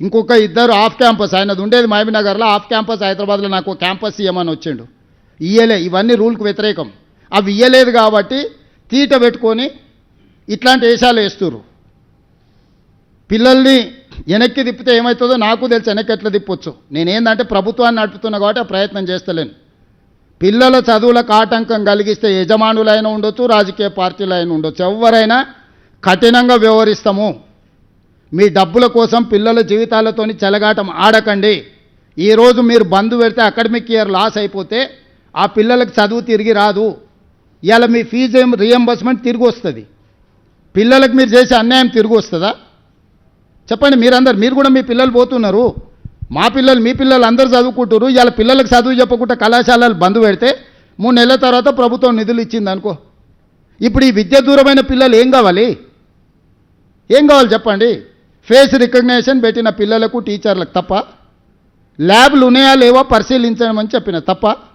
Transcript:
ఇంకొక ఇద్దరు off campus ఆయనది ఉండేది మహబీనగర్లో ఆఫ్ క్యాంపస్ హైదరాబాద్లో నాకు క్యాంపస్ ఇవ్వమని వచ్చిండు. ఇయ్యలే ఇవన్నీ రూల్కి వ్యతిరేకం. అవి ఇయ్యలేదు కాబట్టి తీట పెట్టుకొని ఇట్లాంటి వేషాలు వేస్తుర్రు. పిల్లల్ని వెనక్కి తిప్పితే ఏమవుతుందో నాకు తెలుసు వెనక్కి ఎట్లా తిప్పొచ్చు. నేనేందంటే ప్రభుత్వాన్ని నడుపుతున్నా కాబట్టి ఆ ప్రయత్నం చేస్తలేను. పిల్లల చదువులకు ఆటంకం కలిగిస్తే యజమానులైనా ఉండొచ్చు రాజకీయ పార్టీలైనా ఉండొచ్చు. ఎవరైనా కఠినంగా వ్యవహరిస్తాము. మీ డబ్బుల కోసం పిల్లల జీవితాలతోని చెలగాటం ఆడకండి. ఈరోజు మీరు బంధు పెడితే అకాడమిక్ ఇయర్ లాస్ అయిపోతే ఆ పిల్లలకు చదువు తిరిగి రాదు. ఇలా మీ ఫీజు రియంబర్స్మెంట్ తిరిగి వస్తుంది. పిల్లలకు మీరు చేసే అన్యాయం తిరిగి వస్తుందా? చెప్పండి మీరందరు మీరు కూడా మీ పిల్లలు పోతున్నారు. మా పిల్లలు మీ పిల్లలు అందరూ చదువుకుంటారు ఇలా పిల్లలకు చదువు చెప్పకుండా కళాశాలలు బంద్ పెడితే మూడు నెలల తర్వాత ప్రభుత్వం నిధులు ఇచ్చింది అనుకో. ఇప్పుడు ఈ విద్య దూరమైన పిల్లలు ఏం కావాలి? ఏం కావాలి చెప్పండి? ఫేస్ రికగ్నేషన్ పెట్టిన పిల్లలకు టీచర్లకు తప్ప? ల్యాబ్లు ఉన్నాయా లేవో పరిశీలించమని చెప్పిన తప్ప?